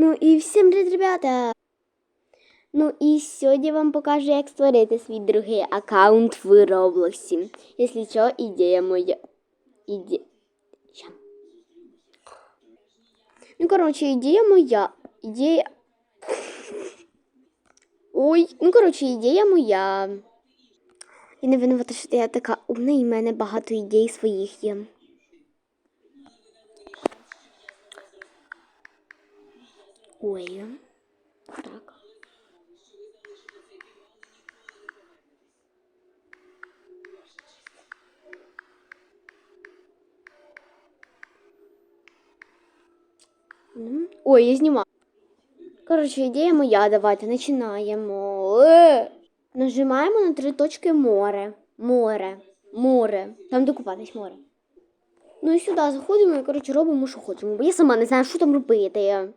Ну і всім привіт, ребята! Ну і сьогодні я вам покажу, як створити свій другий аккаунт в Роблоксі. Якщо що, ідея моя. Іде... Ну, коротше, ідея моя. Ідея. Ой, ну коротше, ідея моя. Я не винувата, що я така умна, і в мене багато ідей своїх є. Ой. Так. Ой, я знімаю. Коротше, ідея моя, давайте починаємо. Е! Нажимаємо на три точки море. Море. Море. Там де купатись море. Ну і сюди заходимо і, коротше, робимо, що хочемо. Бо я сама не знаю, що там робити.